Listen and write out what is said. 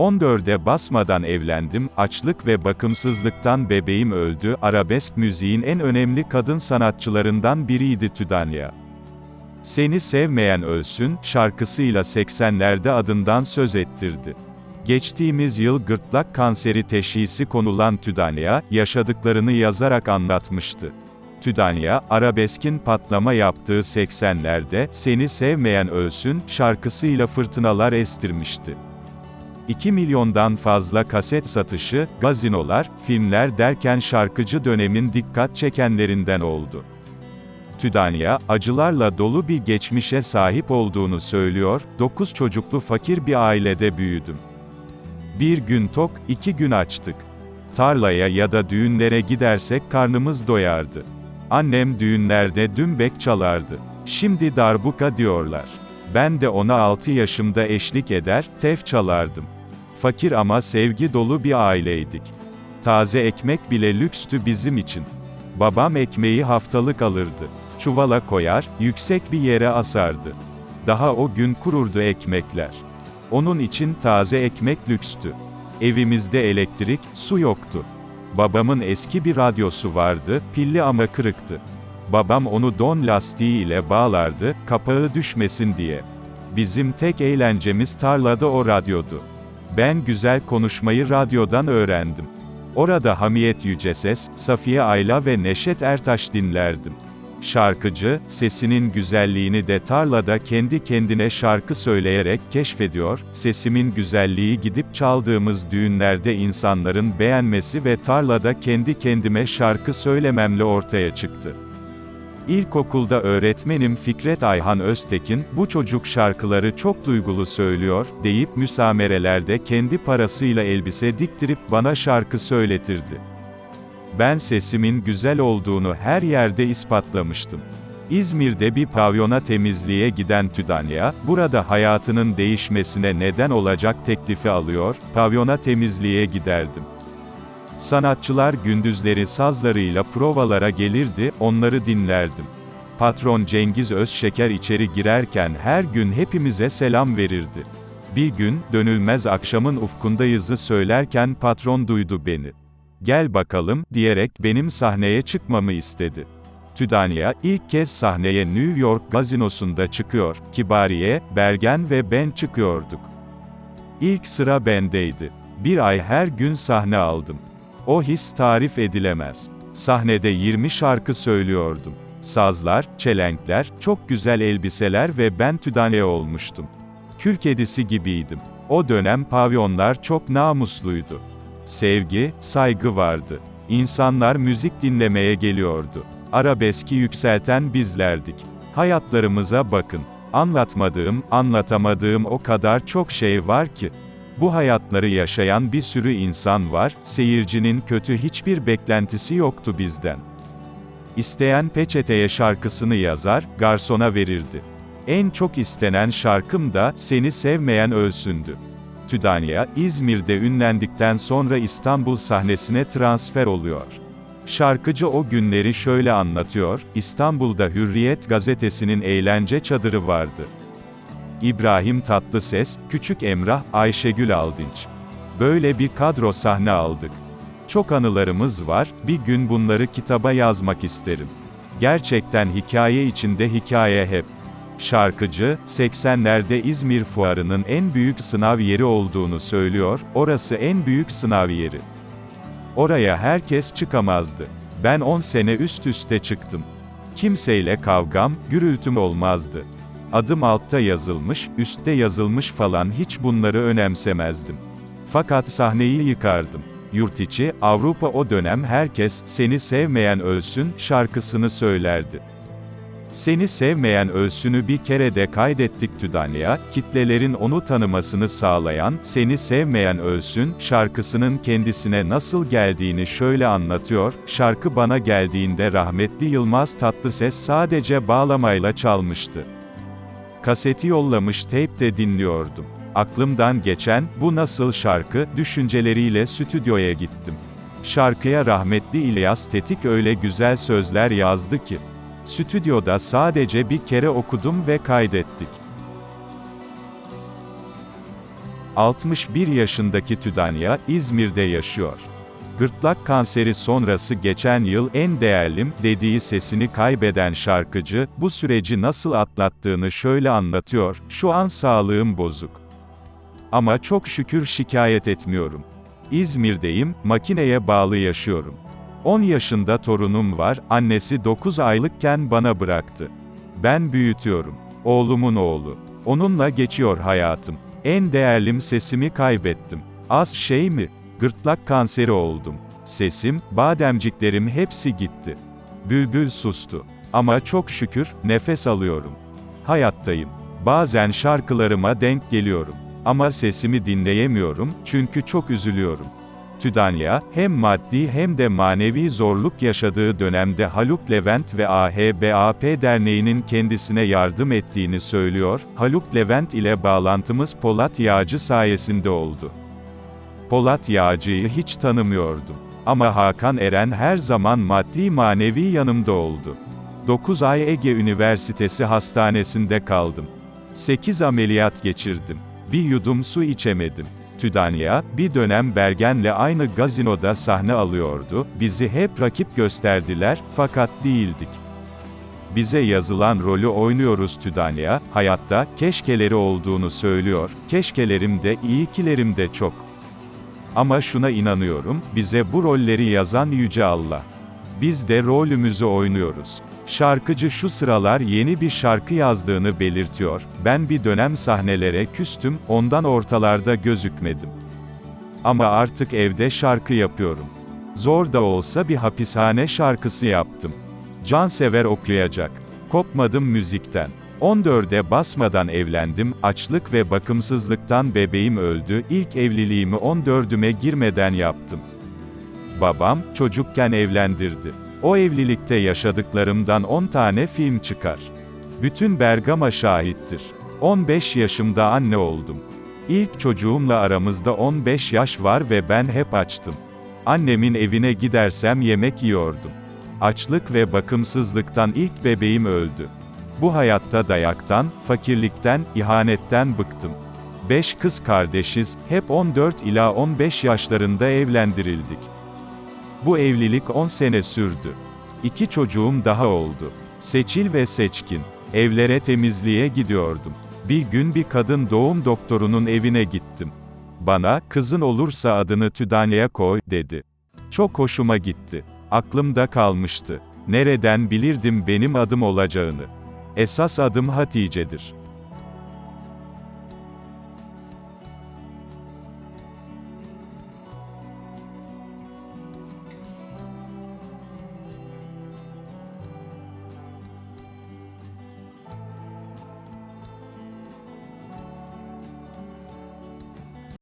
14'e basmadan evlendim, açlık ve bakımsızlıktan bebeğim öldü, arabesk müziğin en önemli kadın sanatçılarından biriydi Tüdanya. Seni sevmeyen ölsün, şarkısıyla 80'lerde adından söz ettirdi. Geçtiğimiz yıl gırtlak kanseri teşhisi konulan Tüdanya, yaşadıklarını yazarak anlatmıştı. Tüdanya, arabeskin patlama yaptığı 80'lerde, Seni Sevmeyen Ölsün, şarkısıyla fırtınalar estirmişti. 2 milyondan fazla kaset satışı, gazinolar, filmler derken şarkıcı dönemin dikkat çekenlerinden oldu. Tüdanya, acılarla dolu bir geçmişe sahip olduğunu söylüyor, 9 çocuklu fakir bir ailede büyüdüm. Bir gün tok, iki gün açtık. Tarlaya ya da düğünlere gidersek karnımız doyardı. Annem düğünlerde dümbek çalardı. Şimdi darbuka diyorlar. Ben de ona 6 yaşımda eşlik eder, tef çalardım. Fakir ama sevgi dolu bir aileydik. Taze ekmek bile lükstü bizim için. Babam ekmeği haftalık alırdı. Çuvala koyar, yüksek bir yere asardı. Daha o gün kururdu ekmekler. Onun için taze ekmek lükstü. Evimizde elektrik, su yoktu. Babamın eski bir radyosu vardı, pilli ama kırıktı. Babam onu don lastiği ile bağlardı, kapağı düşmesin diye. Bizim tek eğlencemiz tarlada o radyodu. Ben güzel konuşmayı radyodan öğrendim. Orada Hamiyet Yüceses, Safiye Ayla ve Neşet Ertaş dinlerdim. Şarkıcı, sesinin güzelliğini de tarlada kendi kendine şarkı söyleyerek keşfediyor, sesimin güzelliği gidip çaldığımız düğünlerde insanların beğenmesi ve tarlada kendi kendime şarkı söylememle ortaya çıktı. İlkokulda öğretmenim Fikret Ayhan Öztekin, bu çocuk şarkıları çok duygulu söylüyor, deyip müsamerelerde kendi parasıyla elbise diktirip bana şarkı söyletirdi. Ben sesimin güzel olduğunu her yerde ispatlamıştım. İzmir'de bir pavyona temizliğe giden Tüdanya, burada hayatının değişmesine neden olacak teklifi alıyor, pavyona temizliğe giderdim. Sanatçılar gündüzleri sazlarıyla provalara gelirdi, onları dinlerdim. Patron Cengiz Özşeker içeri girerken her gün hepimize selam verirdi. Bir gün, dönülmez akşamın ufkundayızı söylerken patron duydu beni. Gel bakalım, diyerek benim sahneye çıkmamı istedi. Tüdanya, ilk kez sahneye New York gazinosunda çıkıyor, Kibariye, Bergen ve ben çıkıyorduk. İlk sıra bendeydi. Bir ay her gün sahne aldım. O his tarif edilemez. Sahnede 20 şarkı söylüyordum. Sazlar, çelenkler, çok güzel elbiseler ve ben Tüdanya olmuştum. Kül kedisi gibiydim. O dönem pavyonlar çok namusluydu. Sevgi, saygı vardı. İnsanlar müzik dinlemeye geliyordu. Arabeski yükselten bizlerdik. Hayatlarımıza bakın. Anlatmadığım, anlatamadığım o kadar çok şey var ki. Bu hayatları yaşayan bir sürü insan var, seyircinin kötü hiçbir beklentisi yoktu bizden. İsteyen peçeteye şarkısını yazar, garsona verirdi. En çok istenen şarkım da, Seni Sevmeyen Ölsündü. Tüdanya, İzmir'de ünlendikten sonra İstanbul sahnesine transfer oluyor. Şarkıcı o günleri şöyle anlatıyor, İstanbul'da Hürriyet gazetesinin eğlence çadırı vardı. İbrahim Tatlıses, Küçük Emrah, Ayşegül Aldınç. Böyle bir kadro sahne aldık. Çok anılarımız var, bir gün bunları kitaba yazmak isterim. Gerçekten hikaye içinde hikaye hep. Şarkıcı, 80'lerde İzmir Fuarı'nın en büyük sınav yeri olduğunu söylüyor, orası en büyük sınav yeri. Oraya herkes çıkamazdı. Ben 10 sene üst üste çıktım. Kimseyle kavgam, gürültüm olmazdı. Adım altta yazılmış, üstte yazılmış falan hiç bunları önemsemezdim. Fakat sahneyi yıkardım. Yurt içi, Avrupa o dönem herkes, seni sevmeyen ölsün, şarkısını söylerdi. Seni sevmeyen ölsünü bir kere de kaydettik Tüdanya, kitlelerin onu tanımasını sağlayan, Seni Sevmeyen Ölsün, şarkısının kendisine nasıl geldiğini şöyle anlatıyor, şarkı bana geldiğinde rahmetli Yılmaz Tatlıses sadece bağlamayla çalmıştı. Kaseti yollamış teypte dinliyordum. Aklımdan geçen, bu nasıl şarkı, düşünceleriyle stüdyoya gittim. Şarkıya rahmetli İlyas Tetik öyle güzel sözler yazdı ki, Stüdyoda sadece bir kere okudum ve kaydettik. 61 yaşındaki Tüdanya, İzmir'de yaşıyor. Gırtlak kanseri sonrası geçen yıl en değerlim dediği sesini kaybeden şarkıcı, bu süreci nasıl atlattığını şöyle anlatıyor, şu an sağlığım bozuk. Ama çok şükür şikayet etmiyorum. İzmir'deyim, makineye bağlı yaşıyorum. 10 yaşında torunum var, annesi 9 aylıkken bana bıraktı. Ben büyütüyorum. Oğlumun oğlu. Onunla geçiyor hayatım. En değerlim sesimi kaybettim. Az şey mi? Gırtlak kanseri oldum. Sesim, bademciklerim hepsi gitti. Bülbül sustu. Ama çok şükür, nefes alıyorum. Hayattayım. Bazen şarkılarıma denk geliyorum. Ama sesimi dinleyemiyorum, çünkü çok üzülüyorum. Tüdanya, hem maddi hem de manevi zorluk yaşadığı dönemde Haluk Levent ve AHBAP Derneği'nin kendisine yardım ettiğini söylüyor, Haluk Levent ile bağlantımız Polat Yağcı sayesinde oldu. Polat Yağcı'yı hiç tanımıyordum. Ama Hakan Eren her zaman maddi manevi yanımda oldu. 9 ay Ege Üniversitesi Hastanesi'nde kaldım. 8 ameliyat geçirdim. Bir yudum su içemedim. Tüdanya, bir dönem Bergen'le aynı gazinoda sahne alıyordu, bizi hep rakip gösterdiler, fakat değildik. Bize yazılan rolü oynuyoruz Tüdanya, hayatta, keşkeleri olduğunu söylüyor, keşkelerim de iyikilerim de çok. Ama şuna inanıyorum, bize bu rolleri yazan Yüce Allah. Biz de rolümüzü oynuyoruz. Şarkıcı şu sıralar yeni bir şarkı yazdığını belirtiyor. Ben bir dönem sahnelere küstüm, ondan ortalarda gözükmedim. Ama artık evde şarkı yapıyorum. Zor da olsa bir hapishane şarkısı yaptım. Cansever okuyacak. Kopmadım müzikten. 14'e basmadan evlendim, açlık ve bakımsızlıktan bebeğim öldü, ilk evliliğimi 14'üme girmeden yaptım. Babam, çocukken evlendirdi. O evlilikte yaşadıklarımdan 10 tane film çıkar. Bütün Bergama şahittir. 15 yaşımda anne oldum. İlk çocuğumla aramızda 15 yaş var ve ben hep açtım. Annemin evine gidersem yemek yiyordum. Açlık ve bakımsızlıktan ilk bebeğim öldü. Bu hayatta dayaktan, fakirlikten, ihanetten bıktım. 5 kız kardeşiz, hep 14 ila 15 yaşlarında evlendirildik. Bu evlilik 10 sene sürdü. İki çocuğum daha oldu. Seçil ve Seçkin. Evlere temizliğe gidiyordum. Bir gün bir kadın doğum doktorunun evine gittim. Bana, kızın olursa adını Tüdanya'ya koy, dedi. Çok hoşuma gitti. Aklımda kalmıştı. Nereden bilirdim benim adım olacağını. Esas adım Hatice'dir.